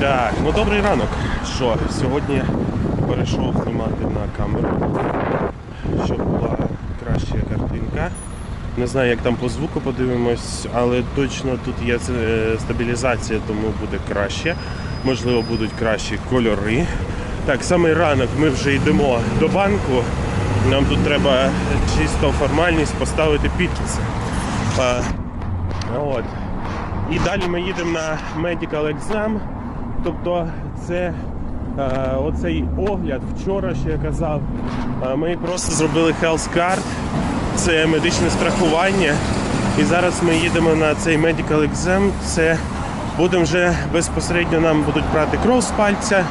Так, ну добрий ранок. Що, сьогодні перейшов знімати на камеру, щоб була краща картинка. Не знаю, як там по звуку подивимось, але точно тут є е, стабілізація, тому буде краще. Можливо, будуть кращі кольори. Так, самий ранок ми вже йдемо до банку. Нам тут треба чисто формальність поставити підписи. От. І далі ми їдемо на medical exam. Тобто це е, оцей огляд вчора, що я казав. е, ми просто зробили health card, це медичне страхування. І зараз ми їдемо на цей medical exam. Це будемо вже безпосередньо нам будуть брати кров з пальця,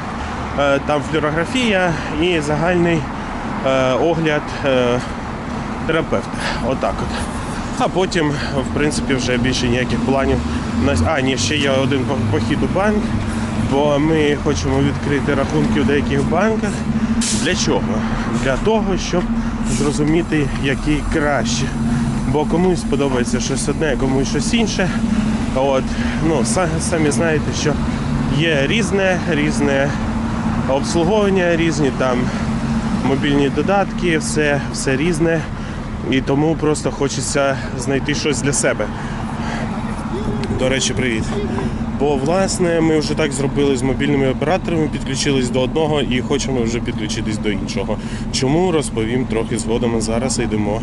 е, там флюорографія і загальний е, огляд е, терапевта. Отак от. А потім, в принципі, вже більше ніяких планів. А, ні, ще є один похід у банк, бо ми хочемо відкрити рахунки у деяких банках. Для чого? Для того, щоб зрозуміти, який краще. Бо комусь подобається щось одне, комусь щось інше. От, ну, самі знаєте, що є різне, різне обслуговування, різні там мобільні додатки, все, все різне. І тому просто хочеться знайти щось для себе. До речі, привіт. Бо власне ми вже так зробили з мобільними операторами, підключились до одного і хочемо вже підключитись до іншого. Чому розповім трохи згодом. Зараз йдемо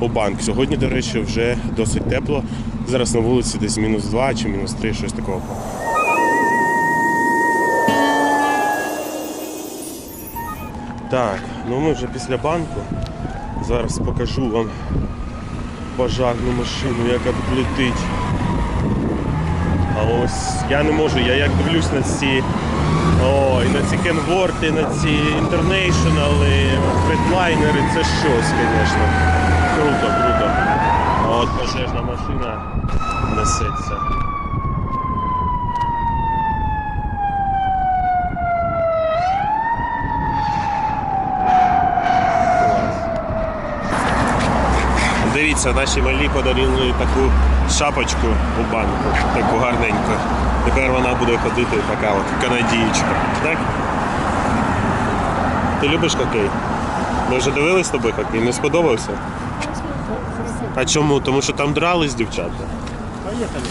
у банк. Сьогодні, до речі, вже досить тепло. Зараз на вулиці десь мінус 2 чи мінус 3, щось такого. Так, ну ми вже після банку. Зараз покажу вам пожарну машину, яка тут летить. Ось я не можу, я як дивлюсь на ці. Ой, на ці кенворти, на ці інтернейшнали, фредлайнери, це щось, звісно. Круто, круто. От пожежна машина несеться. Дивіться, наші малі подарили таку шапочку у банку, таку гарненьку. Тепер вона буде ходити така от канадієчка. Так? Ти любиш хокей? Ми вже дивились з тобою хокей, не сподобався? А чому? Тому що там дрались дівчата. Поехали.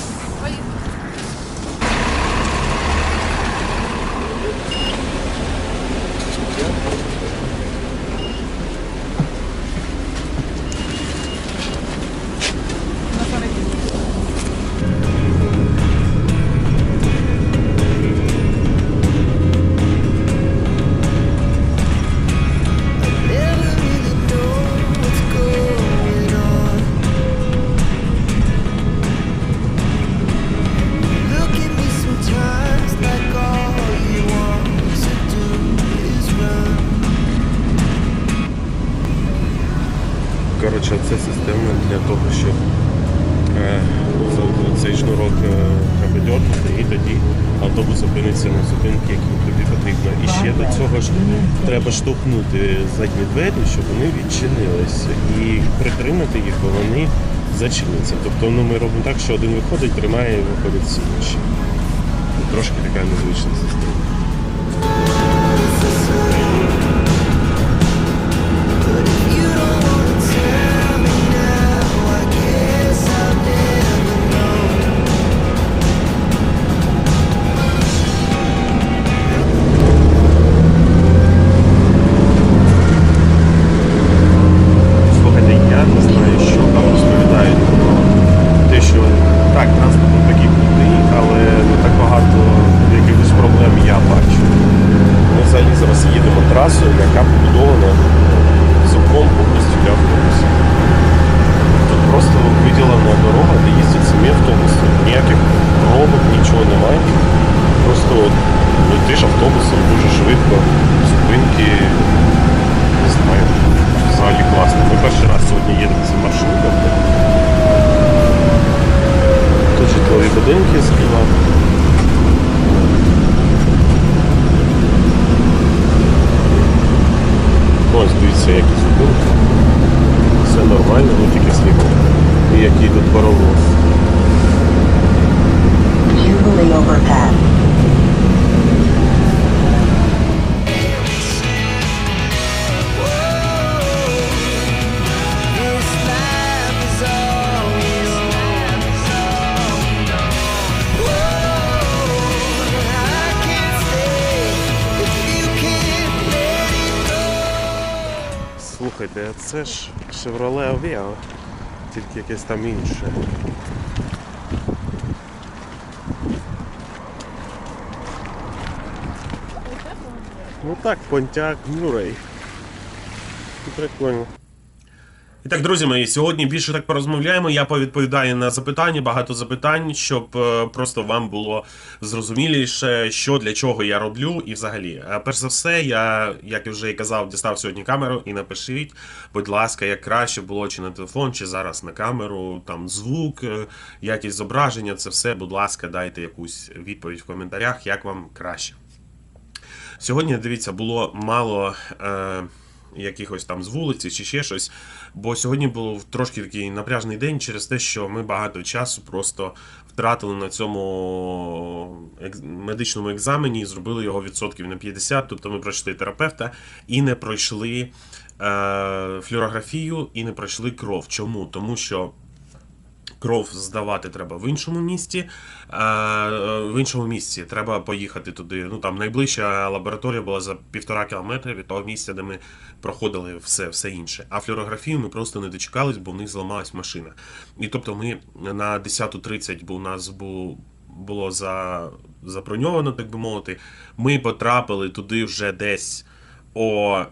Штовхнути задні двері, щоб вони відчинилися. І притримати їх, бо вони зачиняться. Тобто ну, ми робимо так, що один виходить, тримає і виходить всі інші. Трошки така незвична система. Трасою, яка побудована цілком повністю для автобусів. Тут просто виділена дорога, де їздять самі автобуси. Ніяких пробок, нічого немає. Просто летиш автобусом дуже швидко, зупинки, не знаю, взагалі класно. Ми перший раз сьогодні їдемо цим маршрутом. Тут житлові будинки зліва. Ось дивіться, які зупинки. Все нормально, ну тільки зліва. І який тут паровоз. Jubilee overpass. Це ж Chevrolet Aveo, тільки якесь там інше. Ну так, понтяк, мюрей. Прикольно. І так, друзі мої, сьогодні більше так порозмовляємо. Я повідповідаю на запитання, багато запитань, щоб е, просто вам було зрозуміліше, що для чого я роблю, і взагалі. Е, Перш за все, я, як вже і казав, дістав сьогодні камеру і напишіть, будь ласка, як краще було чи на телефон, чи зараз на камеру, там звук, е, якість зображення, це все, будь ласка, дайте якусь відповідь в коментарях, як вам краще. Сьогодні, дивіться, було мало е, якихось там з вулиці чи ще щось. Бо сьогодні був трошки такий напряжний день через те, що ми багато часу просто втратили на цьому медичному екзамені і зробили його відсотків на 50. Тобто ми пройшли терапевта і не пройшли е, флюорографію, і не пройшли кров. Чому? Тому що кров здавати треба в іншому місті. Е, в іншому місці треба поїхати туди. Ну там найближча лабораторія була за півтора кілометра від того місця, де ми проходили все, все інше. А флюорографію ми просто не дочекались, бо в них зламалась машина. І тобто ми на 10.30, бо у нас був. Було за, заброньовано, так би мовити. Ми потрапили туди вже десь о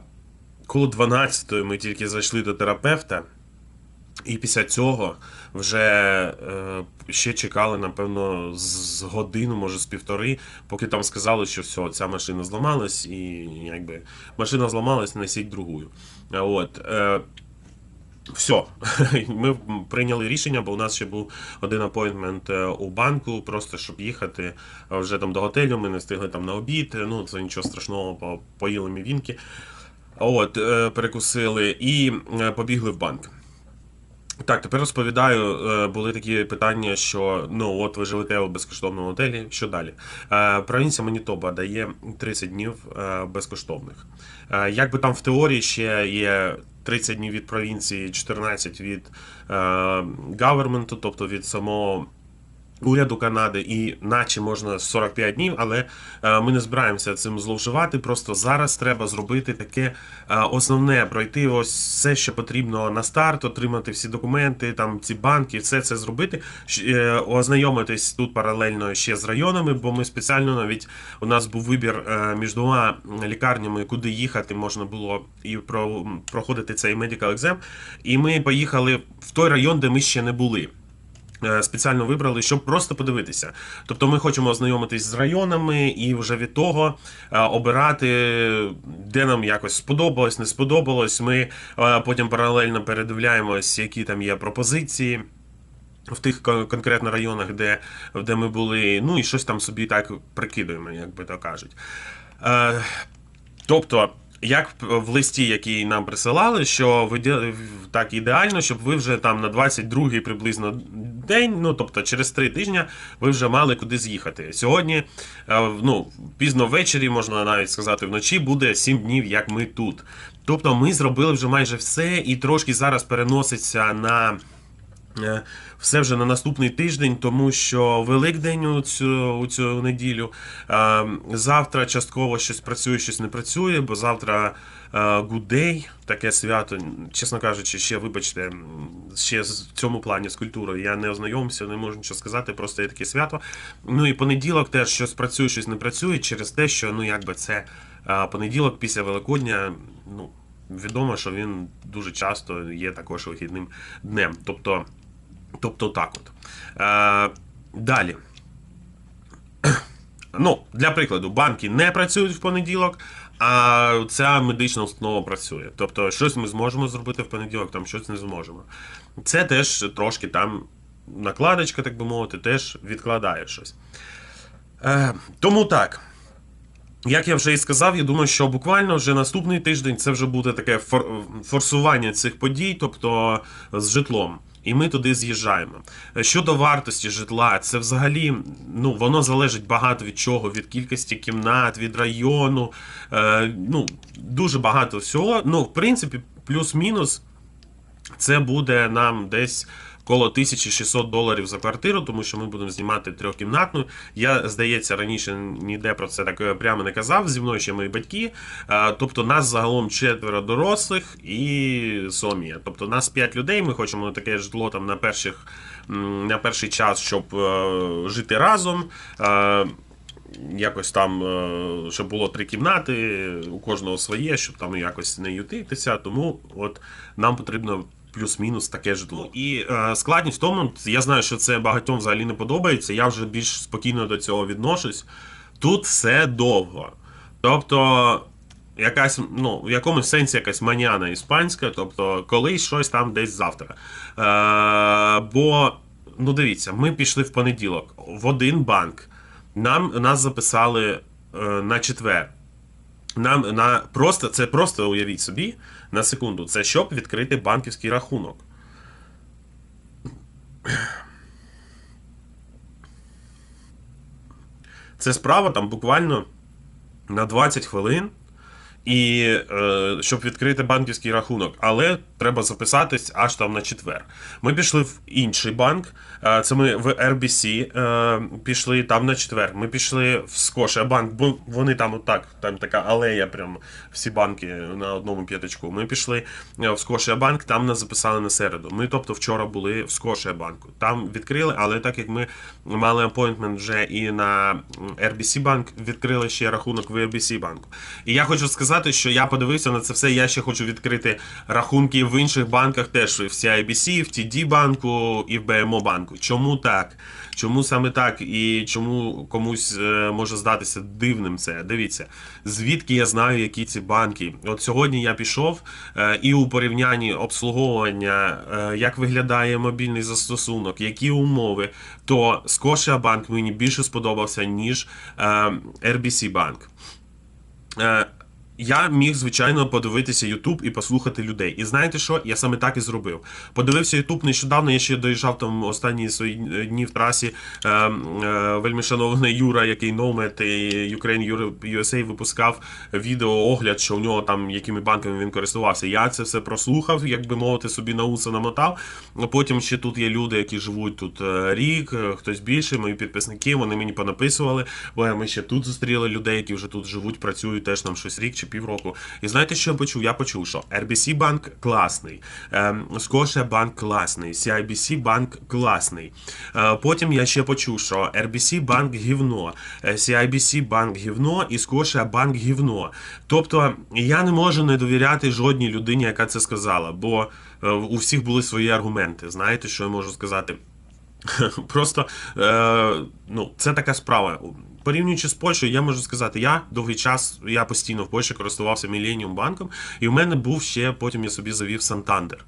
коло 12 ми тільки зайшли до терапевта. І після цього вже е, ще чекали, напевно, з годину, може з півтори, поки там сказали, що все, ця машина зламалась, і якби машина зламалась, несіть другу. От, е, все, ми прийняли рішення, бо у нас ще був один апойнтмент е, у банку, просто щоб їхати е, вже там до готелю. Ми не встигли там на обід. Ну це нічого страшного, поїли мівінки. От, е, перекусили і е, побігли в банк. Так, тепер розповідаю. Е, Були такі питання, що ну от ви живете у безкоштовному готелі. Що далі? Е, Провінція Манітоба дає 30 днів е, безкоштовних. Якби там в теорії ще є 30 днів від провінції, 14 від гаверменту, тобто від самого уряду Канади, і наче можна 45 днів, але е, ми не збираємося цим зловживати. Просто зараз треба зробити таке е, основне пройти ось все, що потрібно на старт, отримати всі документи, там ці банки, все це зробити. Е, Ознайомитись тут паралельно ще з районами, бо ми спеціально навіть у нас був вибір між двома лікарнями, куди їхати можна було і проходити цей medical exam. І ми поїхали в той район, де ми ще не були спеціально вибрали, щоб просто подивитися. Тобто ми хочемо ознайомитись з районами і вже від того е, обирати, де нам якось сподобалось, не сподобалось. Ми е, потім паралельно передивляємось, які там є пропозиції. В тих конкретно районах, де, де ми були, ну і щось там собі так прикидуємо, як би то кажуть. Е, тобто, як в листі, який нам присилали, що ви так ідеально, щоб ви вже там на 22-й приблизно день, ну тобто через три тижні, ви вже мали куди з'їхати. Сьогодні, е, ну, пізно ввечері, можна навіть сказати, вночі буде 7 днів, як ми тут. Тобто ми зробили вже майже все, і трошки зараз переноситься на. Е, Все вже на наступний тиждень, тому що Великдень у цю, у цю неділю. Е, Завтра частково щось працює, щось не працює, бо завтра Гудей, таке свято, чесно кажучи, ще вибачте, ще в цьому плані з культурою я не ознайомився, не можу нічого сказати, просто є таке свято. Ну і понеділок теж щось працює, щось не працює через те, що ну якби це е, понеділок після Великодня, ну. Відомо, що він дуже часто є також вихідним днем. Тобто, тобто так от. Е, далі. Ну, для прикладу, банки не працюють в понеділок, а ця медична установа працює. Тобто, щось ми зможемо зробити в понеділок, там щось не зможемо. Це теж трошки там накладочка, так би мовити, теж відкладає щось. Е, тому так. Як я вже і сказав, я думаю, що буквально вже наступний тиждень це вже буде таке фор- форсування цих подій, тобто з житлом. І ми туди з'їжджаємо. Щодо вартості житла, це взагалі ну воно залежить багато від чого, від кількості кімнат, від району. Е, ну дуже багато всього. Ну, в принципі, плюс-мінус це буде нам десь коло 1600 доларів за квартиру, тому що ми будемо знімати трьохкімнатну. Я, здається, раніше ніде про це так е, прямо не казав. Зі мною ще мої батьки. Е, Тобто нас загалом четверо дорослих і Сомія. Тобто нас п'ять людей. Ми хочемо таке житло там на перших на перший час, щоб е, жити разом. Якось там, щоб було три кімнати, у кожного своє, щоб там якось не ютитися. Тому от нам потрібно плюс-мінус таке житло. І е, складність в тому, я знаю, що це багатьом взагалі не подобається. Я вже більш спокійно до цього відношусь. Тут все довго. Тобто, якась, ну, в якомусь сенсі якась маняна іспанська, тобто колись щось там десь завтра. Е, бо, ну дивіться, ми пішли в понеділок в один банк. Нам нас записали е, на четвер. Нам на просто це просто уявіть собі на секунду. Це щоб відкрити банківський рахунок. Це справа там буквально на 20 хвилин. І е, щоб відкрити банківський рахунок, але треба записатись аж там на четвер. Ми пішли в інший банк. Е, це ми в RBC е, пішли там на четвер. Ми пішли в Scotia банк, бо вони там отак, там така алея, прям всі банки на одному п'ятачку. Ми пішли е, в Scotia банк, там нас записали на середу. Ми, тобто, вчора були в Scotia банку. Там відкрили, але так як ми мали апойнтмент вже і на RBC банк, відкрили ще рахунок в RBC банку. І я хочу сказати, що я подивився на це все. Я ще хочу відкрити рахунки в інших банках, теж в CIBC, в TD банку і в BMO банку. Чому так? Чому саме так? І чому комусь е, може здатися дивним це? Дивіться, звідки я знаю, які ці банки. От сьогодні я пішов е, і у порівнянні обслуговування, е, як виглядає мобільний застосунок, які умови, то Scotiabank мені більше сподобався, ніж RBC банк. Е, я міг, звичайно, подивитися YouTube і послухати людей. І знаєте що? Я саме так і зробив. Подивився YouTube нещодавно, я ще доїжджав там останні свої дні в трасі. Е, е, вельми шановний Юра, який Nomad і Ukraine USA випускав відео огляд, що в нього там якими банками він користувався. Я це все прослухав, як би мовити, собі на уса намотав. Потім ще тут є люди, які живуть тут е, рік, е, хтось більше, мої підписники, вони мені понаписували, бо ми ще тут зустріли людей, які вже тут живуть, працюють теж там щось рік чи півроку. І знаєте, що я почув? Я почув, що RBC банк класний, ем, Scotia банк класний, CIBC банк класний. Е, Потім я ще почув, що RBC банк гівно, е, CIBC банк гівно і Scotia банк гівно. Тобто я не можу не довіряти жодній людині, яка це сказала, бо е, у всіх були свої аргументи. Знаєте, що я можу сказати? Просто е, ну, це така справа. Порівнюючи з Польщею, я можу сказати, я довгий час, я постійно в Польщі користувався Millennium банком, і в мене був ще, потім я собі завів Сантандер.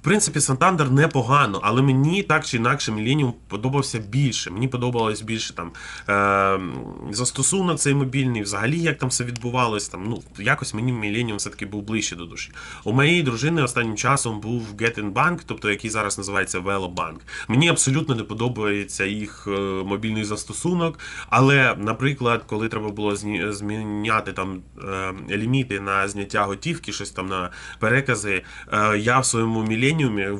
В принципі, Сантандер непогано, але мені так чи інакше Millennium подобався більше. Мені подобалось більше там е, застосунок цей мобільний, взагалі як там все відбувалось. Там, ну, якось мені Millennium все-таки був ближче до душі. У моєї дружини останнім часом був Bank, тобто який зараз називається Velobank. Мені абсолютно не подобається їх е, мобільний застосунок. Але, наприклад, коли треба було зміняти там е, ліміти на зняття готівки, щось там на перекази, е, я в своєму міленіумі,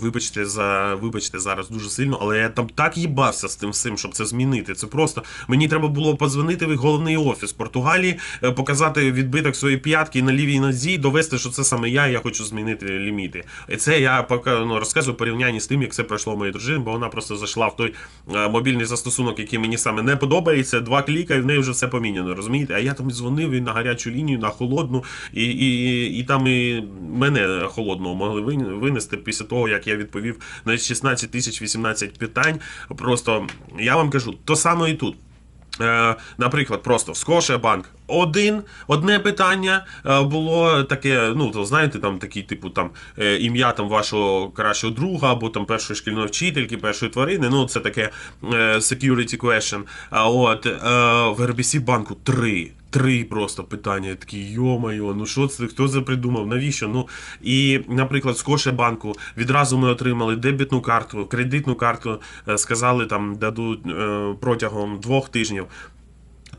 вибачте за вибачте зараз дуже сильно, але я там так їбався з тим всім, щоб це змінити. Це просто мені треба було подзвонити в головний офіс Португалії, е, показати відбиток своєї п'ятки на лівій нозі, довести, що це саме я, я хочу змінити ліміти. І це я поки ну, розказую порівнянні з тим, як це пройшло моїй дружині, бо вона просто зайшла в той е, мобільний застосунок, який мені саме не подобається. Два кліка, і в неї вже все поміняно. Розумієте? А я там дзвонив і на гарячу лінію, на холодну, і, і, і там і мене холодного могли винести після того, як я відповів на 16 тисяч 18 питань. Просто я вам кажу, то саме і тут. Е, наприклад, просто Scotia банк один, одне питання е, було таке, ну то знаєте, там такий, типу, там е, ім'я там вашого кращого друга, або там першої шкільної вчительки, першої тварини. Ну, це таке security question. А от в RBC банку три. Три просто питання. такі йомайо, ну що це, хто це придумав? Навіщо? Ну і, наприклад, з Кошебанку відразу ми отримали дебітну карту, кредитну картку, е, сказали, там дадуть е, протягом двох тижнів.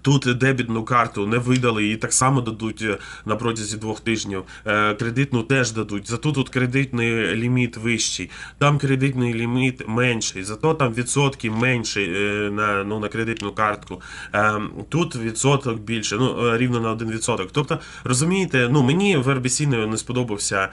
Тут дебітну карту не видали, і так само дадуть е, на протязі двох тижнів. Е, Кредитну теж дадуть. Зато тут кредитний ліміт вищий, там кредитний ліміт менший, зато там відсотки менші е, на, ну, на кредитну картку. Тут відсоток більше, ну рівно на один відсоток. Тобто, розумієте, ну мені в RBC не, сподобався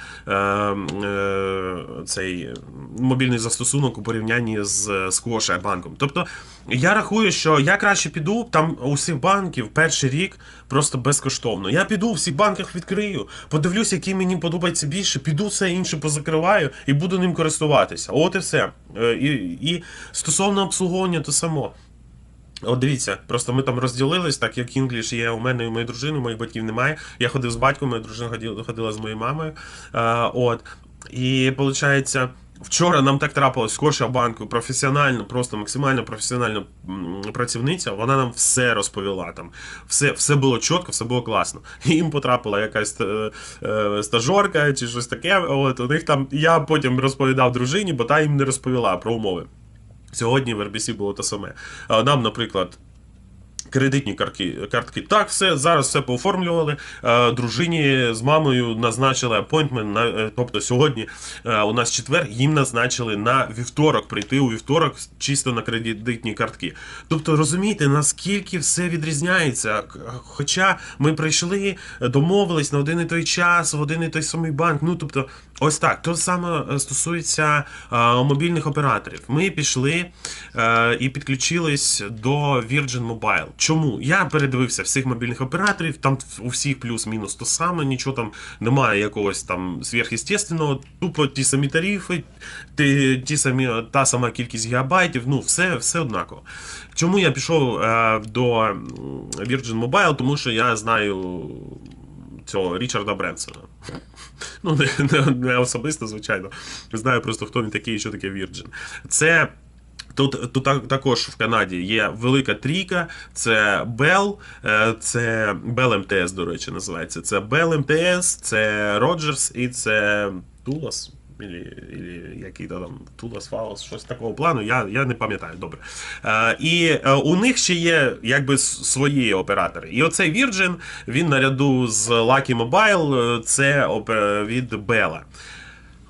цей мобільний застосунок у порівнянні з Squash банком. Тобто, я рахую, що я краще піду там у всіх банків перший рік просто безкоштовно. Я піду у всіх банках відкрию, подивлюсь, який мені подобається більше, піду все інше позакриваю і буду ним користуватися. От і все. Е, І, і стосовно обслуговування, то само. От дивіться, просто ми там розділились, так як інгліш є у мене і у моєї дружини, у моїх батьків немає. Я ходив з батьком, моя дружина ходила, з моєю мамою. А, от. І виходить, вчора нам так трапилось, Скорша банку, професіонально, просто максимально професіональна працівниця, вона нам все розповіла. Там. Все, все було чітко, все було класно. Їм потрапила якась е, е, чи щось таке. От, у них там, я потім розповідав дружині, бо та їм не розповіла про умови. Сьогодні в RBC було те саме. Нам, наприклад, кредитні картки, картки. Так, все, зараз все пооформлювали. Е, Дружині з мамою назначили апойнтмент, е, тобто сьогодні е, у нас четвер, їм назначили на вівторок прийти у вівторок чисто на кредитні картки. Тобто, розумієте, наскільки все відрізняється. Хоча ми прийшли, домовились на один і той час, в один і той самий банк. Ну, тобто, ось так. То саме е, стосується е, мобільних операторів. Ми пішли е, і підключились до Virgin Mobile. Чому? Я передивився всіх мобільних операторів, там у всіх плюс-мінус то саме, нічого там немає якогось там сверхъестественного, тупо ті самі тарифи, ті, ті самі, та сама кількість гігабайтів, ну все, все однаково. Чому я пішов е, до Virgin Mobile? Тому що я знаю цього Річарда Бренсона. Ну, не, не, не особисто, звичайно. Знаю просто, хто він такий що таке Virgin. Це. Тут, тут також в Канаді є велика трійка, це Bell, е, це Bell МТС, до речі, називається. Це Bell МТС, це Роджерс і це Tulas. Ілі, який то там Тулас Falos, щось такого плану, я, я не пам'ятаю добре. Е, і е, у них ще є якби свої оператори. І оцей Virgin, він наряду з Lucky Mobile, е, це від Bella.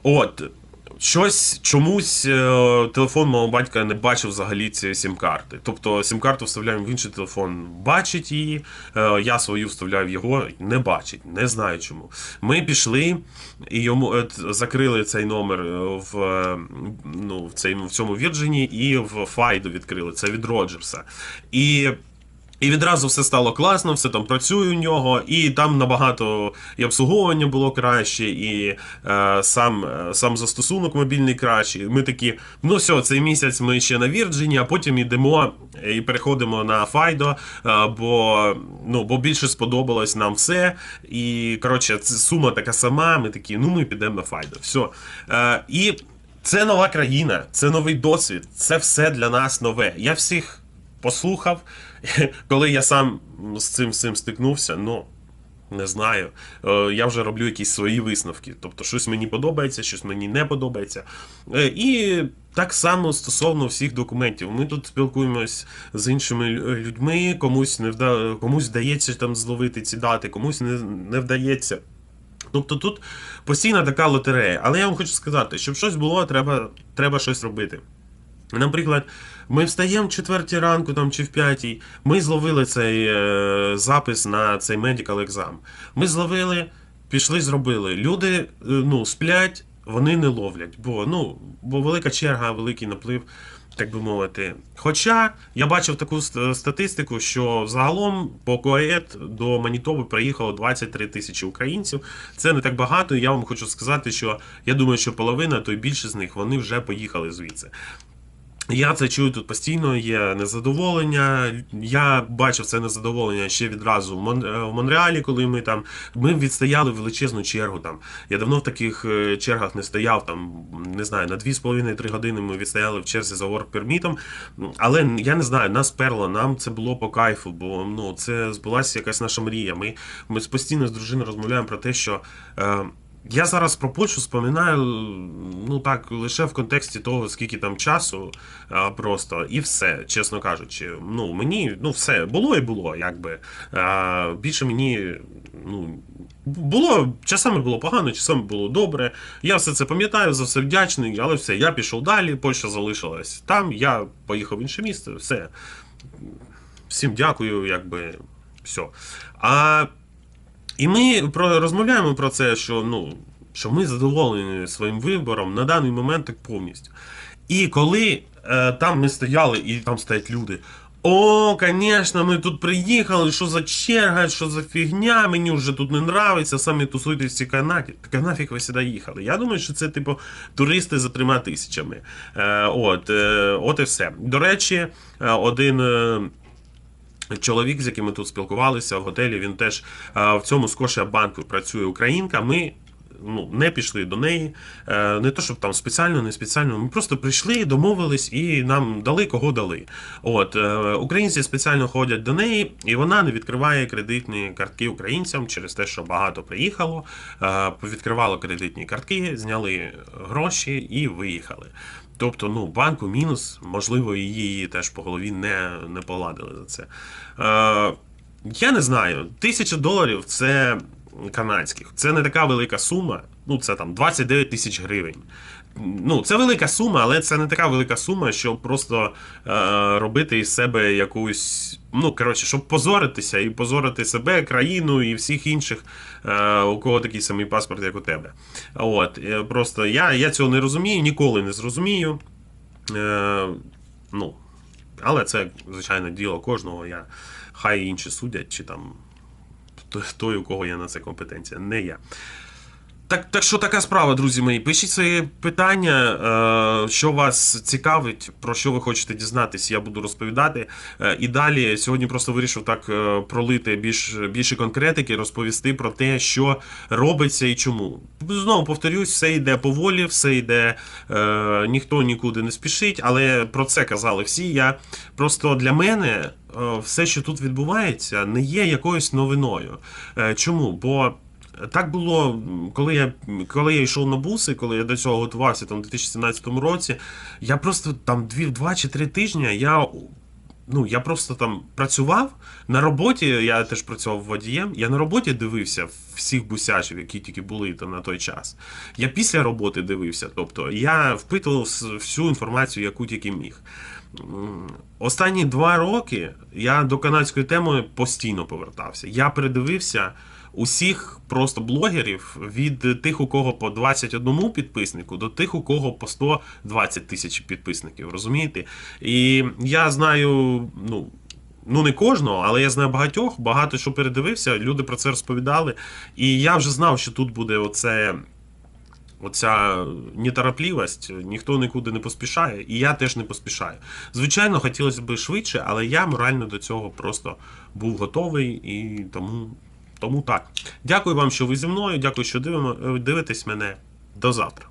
От. Щось чомусь е, телефон мого батька не бачив взагалі ці сім-карти. Тобто сім-карту вставляємо в інший телефон, бачить її. е, я свою вставляю в його, не бачить, не знаю чому. Ми пішли і йому е, закрили цей номер в, ну, в, цей, в цьому Вірджині і в Файду відкрили. Це від Роджерса. І і відразу все стало класно, все там працює у нього, і там набагато і обслуговування було краще, і е, сам, е, сам застосунок мобільний кращий. Ми такі, ну все, цей місяць ми ще на Вірджині, а потім йдемо і переходимо на Файдо, е, бо, ну, бо більше сподобалось нам все. І коротше, сума така сама. Ми такі, ну ми підемо на Файдо. Все. Е, і це нова країна, це новий досвід, це все для нас нове. Я всіх послухав, коли я сам з цим, цим стикнувся, ну. Не знаю. Е, Я вже роблю якісь свої висновки. Тобто, щось мені подобається, щось мені не подобається. Е, І так само стосовно всіх документів. Ми тут спілкуємось з іншими людьми, комусь не вда... комусь вдається там зловити ці дати, комусь не, не вдається. Тобто тут постійна така лотерея. Але я вам хочу сказати, щоб щось було, треба, треба щось робити. Наприклад, ми встаємо в четвертій ранку там, чи в п'ятій, ми зловили цей е, запис на цей medical екзам. Ми зловили, пішли, зробили. Люди е, ну, сплять, вони не ловлять, бо, ну, бо велика черга, великий наплив, так би мовити. Хоча я бачив таку статистику, що загалом по КОЕТ до Манітоби приїхало 23 тисячі українців. Це не так багато. Я вам хочу сказати, що я думаю, що половина, то й більше з них вони вже поїхали звідси. Я це чую тут постійно, є незадоволення. Я бачив це незадоволення ще відразу в, е, Монреалі, коли ми там ми відстояли величезну чергу. Там я давно в таких е, чергах не стояв. Там не знаю, на 2,5-3 години ми відстояли в черзі за work Але я не знаю, нас перло, нам це було по кайфу, бо ну це збулася якась наша мрія. Ми, ми постійно з дружиною розмовляємо про те, що. Е, Я зараз про Польщу споминаю, ну так, лише в контексті того, скільки там часу а, просто, і все, чесно кажучи. Ну, мені, ну, все, було і було, якби. А, більше мені, ну. Було часами було погано, часами було добре. Я все це пам'ятаю, за все вдячний, але все, я пішов далі, Польща залишилась там, я поїхав в інше місце, все. Всім дякую, якби все. А і ми про, розмовляємо про це, що, ну, що ми задоволені своїм вибором на даний момент так повністю. І коли е, там ми стояли, і там стоять люди. О, звісно, ми тут приїхали, що за черга, що за фігня, мені вже тут не нравиться, самі тусуйтесь в цій канаті. Так нафіг ви сюди їхали? Я думаю, що це, типу, туристи за трьома тисячами. Е, от, е, от і все. До речі, е, один. Чоловік, з яким ми тут спілкувалися в готелі, він теж е, в цьому Скошія банку працює українка. Ми ну, не пішли до неї. Е, Не то, щоб там спеціально, не спеціально. Ми просто прийшли, домовились і нам дали кого дали. От е, українці спеціально ходять до неї, і вона не відкриває кредитні картки українцям через те, що багато приїхало. Відкривало кредитні картки, зняли гроші і виїхали. Тобто, ну, банку мінус, можливо, її теж по голові не, не поладили за це. Е, я не знаю, тисяча доларів це канадських. Це не така велика сума. Ну, це там 29 тисяч гривень. Ну, це велика сума, але це не така велика сума, щоб просто е, робити із себе якусь. Ну, коротше, щоб позоритися і позорити себе, країну і всіх інших, е, у кого такий самий паспорт, як у тебе. От, е, просто я, я цього не розумію, ніколи не зрозумію. Е, ну, але це, звичайно, діло кожного. Я, хай інші судять, чи там той- у кого є на це компетенція, не я. Так, так що така справа, друзі мої. Пишіть свої питання, е, що вас цікавить, про що ви хочете дізнатися, я буду розповідати. Е, і далі сьогодні просто вирішив так е, пролити більш, більше конкретики, розповісти про те, що робиться і чому. Знову повторюсь, все йде поволі, все йде, ніхто нікуди не спішить, але про це казали всі. Я просто для мене все, що тут відбувається, не є якоюсь новиною. Чому? Бо. Так було, коли я, коли я йшов на буси, коли я до цього готувався там, у 2017 році. Я просто там дві, два чи три тижні я, ну, я просто там працював на роботі. Я теж працював водієм. Я на роботі дивився всіх бусячів, які тільки були там на той час. Я після роботи дивився. Тобто я впитував всю інформацію, яку тільки міг. Останні два роки я до канадської теми постійно повертався. Я передивився усіх просто блогерів від тих, у кого по 21 підписнику, до тих, у кого по 120 тисяч підписників. Розумієте? І я знаю, ну. Ну, не кожного, але я знаю багатьох, багато що передивився, люди про це розповідали. І я вже знав, що тут буде оце оця неторопливість, ніхто нікуди не поспішає, і я теж не поспішаю. Звичайно, хотілося б швидше, але я морально до цього просто був готовий і тому, тому так. Дякую вам, що ви зі мною. Дякую, що дивимо, дивитесь мене. До завтра.